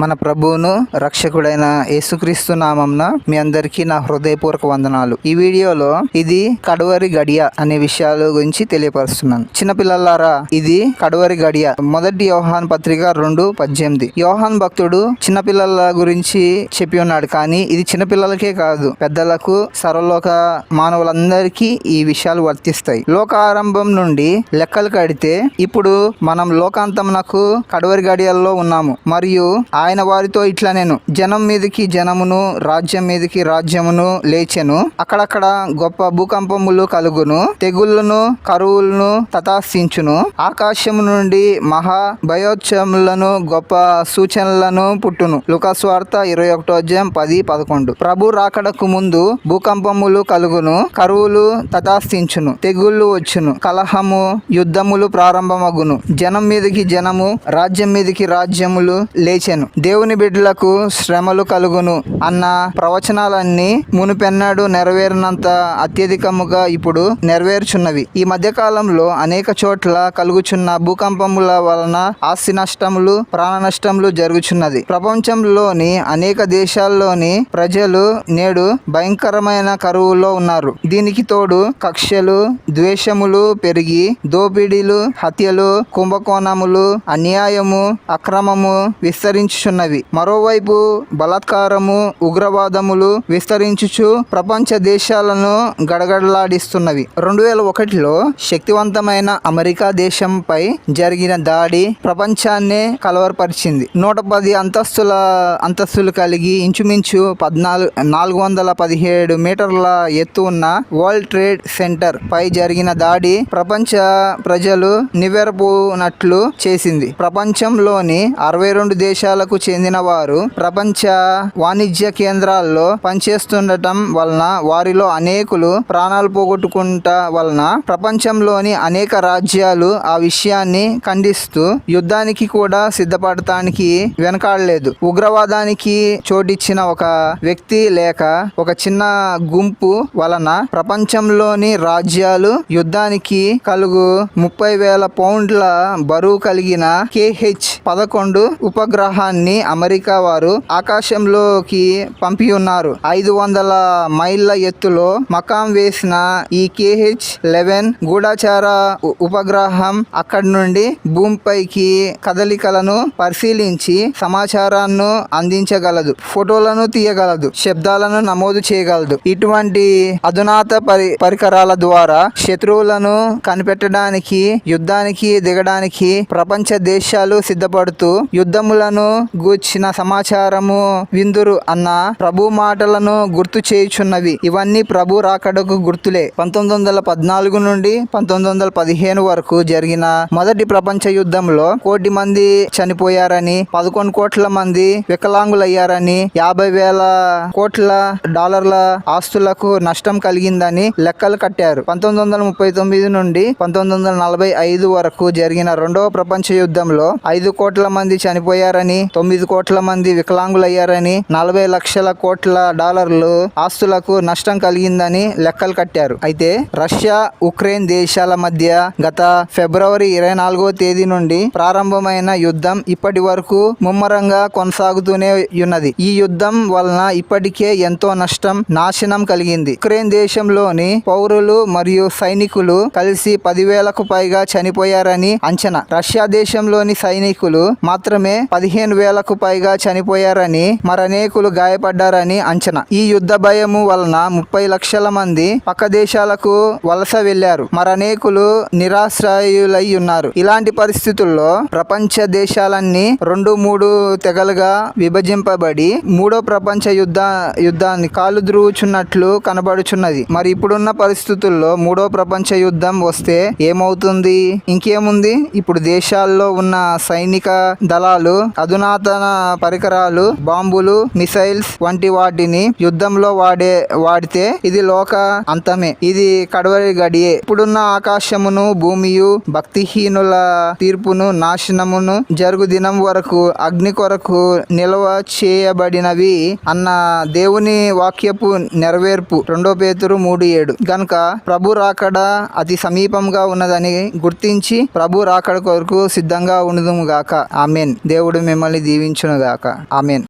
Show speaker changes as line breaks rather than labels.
మన ప్రభువును రక్షకుడైన యేసుక్రీస్తు నామంన మీ అందరికీ నా హృదయపూర్వక వందనాలు. ఈ వీడియోలో ఇది కడవరి గడియ అనే విషయాల గురించి తెలియపరుస్తున్నాను. చిన్నపిల్లలారా ఇది కడవరి గడియ. మొదటి యోహాన్ పత్రిక రెండు పద్దెనిమిది. యోహాన్ భక్తుడు చిన్నపిల్లల గురించి చెప్పి ఉన్నాడు. కానీ ఇది చిన్నపిల్లలకే కాదు. పెద్దలకు సర్వలోక మానవులందరికీ ఈ విషయాలు వర్తిస్తాయి. లోక ఆరంభం నుండి లెక్కలు కడితే ఇప్పుడు మనం లోకాంతమునకు కడవరి గడియల్లో ఉన్నాము. మరియు ఆయన వారితో ఇట్లా నేను జనం మీదకి జనమును రాజ్యం మీదకి రాజ్యమును లేచెను. అక్కడక్కడ గొప్ప భూకంపములు కలుగును. తెగుళ్ళను కరువులను తటాసించును ఆకాశము నుండి మహా భయోత్సవములను గొప్ప సూచనలను పుట్టును. లుకస్వార్త ఇరవై ఒకటో అధ్యాయం పది పదకొండు. ప్రభు రాకడకు ముందు భూకంపములు కలుగును కరువులు తతాస్తించును తెగుళ్ళు వచ్చును కలహము యుద్ధములు ప్రారంభమగును. జనం మీదకి జనము రాజ్యం మీదకి రాజ్యములు లేచెను. దేవుని బిడ్డలకు శ్రమలు కలుగును అన్న ప్రవచనాలన్నీ మునుపెన్నడు నెరవేరినంత అత్యధికముగా ఇప్పుడు నెరవేర్చున్నవి. ఈ మధ్య కాలంలో అనేక చోట్ల కలుగుచున్న భూకంపముల వలన ఆస్తి నష్టములు ప్రాణ నష్టములు జరుగుచున్నది. ప్రపంచంలోని అనేక దేశాల్లోని ప్రజలు నేడు భయంకరమైన కరువులో ఉన్నారు. దీనికి తోడు కక్షలు ద్వేషములు పెరిగి దోపిడీలు హత్యలు కుంభకోణములు అన్యాయము అక్రమము చేస్తున్నవి. మరోవైపు బలాత్కారము ఉగ్రవాదములు విస్తరించుచు ప్రపంచ దేశాలను గడగడలాడిస్తున్నవి. రెండు వేల ఒకటిలో శక్తివంతమైన అమెరికా దేశంపై జరిగిన దాడి ప్రపంచాన్నే కలవరపరిచింది. నూట పది అంతస్తుల అంతస్తులు కలిగి ఇంచుమించు పద్నాలుగు నాలుగు వందల పదిహేడు మీటర్ల ఎత్తు ఉన్న వరల్డ్ ట్రేడ్ సెంటర్ పై జరిగిన దాడి ప్రపంచ ప్రజలు నివ్వెరపోనట్లు చేసింది. ప్రపంచంలోని అరవై రెండు దేశాలకు చెందిన వారు ప్రపంచ వాణిజ్య కేంద్రాల్లో పనిచేస్తుండటం వలన వారిలో అనేకులు ప్రాణాలు పోగొట్టుకుంట వలన ప్రపంచంలోని అనేక రాజ్యాలు ఆ విషయాన్ని ఖండిస్తూ యుద్ధానికి కూడా సిద్ధపడటానికి వెనకాడలేదు. ఉగ్రవాదానికి చోటిచ్చిన ఒక వ్యక్తి లేక ఒక చిన్న గుంపు వలన ప్రపంచంలోని రాజ్యాలు యుద్ధానికి కలుగు ముప్పై వేల పౌండ్ల బరువు కలిగిన కేహెచ్ పదకొండు ఉపగ్రహాన్ని అమెరికా వారు ఆకాశంలోకి పంపి ఉన్నారు. ఐదు వందల మైళ్ళ ఎత్తులో మకాం వేసిన ఈ కేహెచ్ లెవెన్ గూఢచార ఉపగ్రహం అక్కడి నుండి భూమిపైకి కదలికలను పరిశీలించి సమాచారాన్ని అందించగలదు ఫోటోలను తీయగలదు శబ్దాలను నమోదు చేయగలదు. ఇటువంటి అధునాత పరి పరికరాల ద్వారా శత్రువులను కనిపెట్టడానికి యుద్ధానికి దిగడానికి ప్రపంచ దేశాలు సిద్ధపడుతూ యుద్ధములను గూర్చిన సమాచారము విందురు అన్న ప్రభు మాటలను గుర్తు చేయుచున్నవి. ఇవన్నీ ప్రభు రాకడకు గుర్తులే. పంతొమ్మిది వందల పద్నాలుగు నుండి పంతొమ్మిది వందల పదిహేను వరకు జరిగిన మొదటి ప్రపంచ యుద్ధంలో కోటి మంది చనిపోయారని పదకొండు కోట్ల మంది వికలాంగులయ్యారని యాభై వేల కోట్ల డాలర్ల ఆస్తులకు నష్టం కలిగిందని లెక్కలు కట్టారు. పంతొమ్మిది వందల ముప్పై తొమ్మిది నుండి పంతొమ్మిది వందల నలభై ఐదు వరకు జరిగిన రెండవ ప్రపంచ యుద్ధంలో ఐదు కోట్ల మంది చనిపోయారని తొమ్మిది కోట్ల మంది వికలాంగులయ్యారని నలభై లక్షల కోట్ల డాలర్లు ఆస్తులకు నష్టం కలిగిందని లెక్కలు కట్టారు. అయితే రష్యా ఉక్రెయిన్ దేశాల మధ్య గత ఫిబ్రవరి ఇరవై నాలుగో తేదీ నుండి ప్రారంభమైన యుద్ధం ఇప్పటి వరకు ముమ్మరంగా కొనసాగుతూనే ఉన్నది. ఈ యుద్ధం వలన ఇప్పటికే ఎంతో నష్టం నాశనం కలిగింది. ఉక్రెయిన్ దేశంలోని పౌరులు మరియు సైనికులు కలిసి పదివేలకు పైగా చనిపోయారని అంచనా. రష్యా దేశంలోని సైనికులు మాత్రమే పదిహేను వేలకు పైగా చనిపోయారని మరనేకులు గాయపడ్డారని అంచనా. ఈ యుద్ధ భయము వలన ముప్పై లక్షల మంది పక్క దేశాలకు వలస వెళ్ళారు మరనేకులు నిరాశ్రయులై ఉన్నారు ఇలాంటి పరిస్థితుల్లో ప్రపంచ దేశాలన్నీ రెండు మూడు తెగలుగా విభజింపబడి మూడో ప్రపంచ యుద్ధ యుద్ధాన్ని కాలు ద్రువుచున్నట్లు కనబడుచున్నది. మరి ఇప్పుడున్న పరిస్థితుల్లో మూడో ప్రపంచ యుద్ధం వస్తే ఏమవుతుంది? ఇంకేముంది? ఇప్పుడు దేశాల్లో ఉన్న సైనిక దళాలు అధునాతన పరికరాలు బాంబులు మిసైల్స్ వంటి వాటిని యుద్ధంలో వాడే వాడితే ఇది లోక అంతమే. ఇది కడవరి గడియే. ఇప్పుడున్న ఆకాశమును భూమియు భక్తిహీనుల తీర్పును నాశనమును జరుగు దినం వరకు అగ్ని కొరకు నిల్వ చేయబడినవి అన్న దేవుని వాక్యపు నెరవేర్పు. రెండో పేతురు మూడు ఏడు. గనుక ప్రభు రాకడ అతి సమీపంగా ఉన్నదని గుర్తించి ప్రభు రాకడ కొరకు సిద్ధంగా ఉండుదుము గాక. ఆమెన్. దేవుడు మిమ్మల్ని దీవించునుగాక. ఆమెన్.